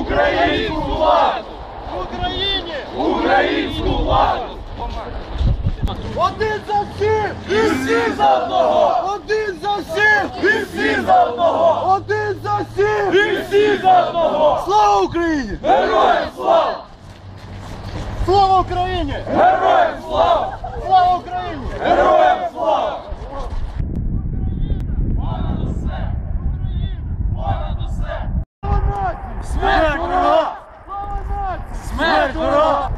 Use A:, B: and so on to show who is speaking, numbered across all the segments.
A: Українську владу! Україні! Українську владу!
B: Один за всіх!
A: І всі за одного!
B: Один за всіх!
A: І всі за одного!
B: Один за всіх!
A: І всі за одного!
B: Слава Україні!
A: Героям слава!
B: Слава Україні!
A: Героям слава!
B: Слава Україні!
A: Героям! Смерть ворога! Смерть ворога!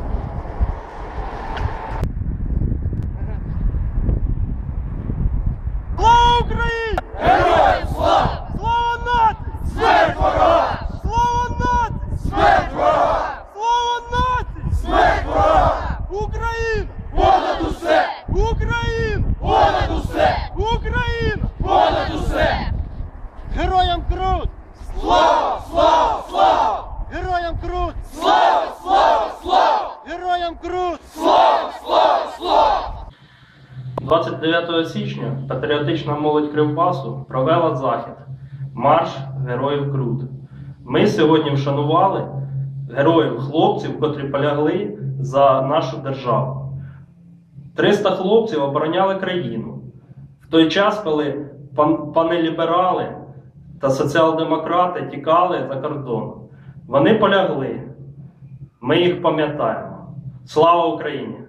B: Слава Україні!
A: Героям слава!
B: Слава нації!
A: Смерть ворога!
B: Слава нації!
A: Смерть ворога!
B: Слава нації!
A: Смерть ворога!
B: Україна!
A: Понад усе!
B: Україна!
A: Понад усе!
B: Україна!
A: Понад усе!
B: Героям крут!
A: Слава! Слава! Слава!
B: Героям крут!
A: Слава! Слава! Слава!
C: 29 січня патріотична молодь Кривбасу провела захід Марш Героїв Крут. Ми сьогодні вшанували героїв хлопців, котрі полягли за нашу державу. 300 хлопців обороняли країну. В той час, коли пан- пани ліберали та соціал-демократи тікали за кордон, вони полягли. Ми їх пам'ятаємо. Слава Україні!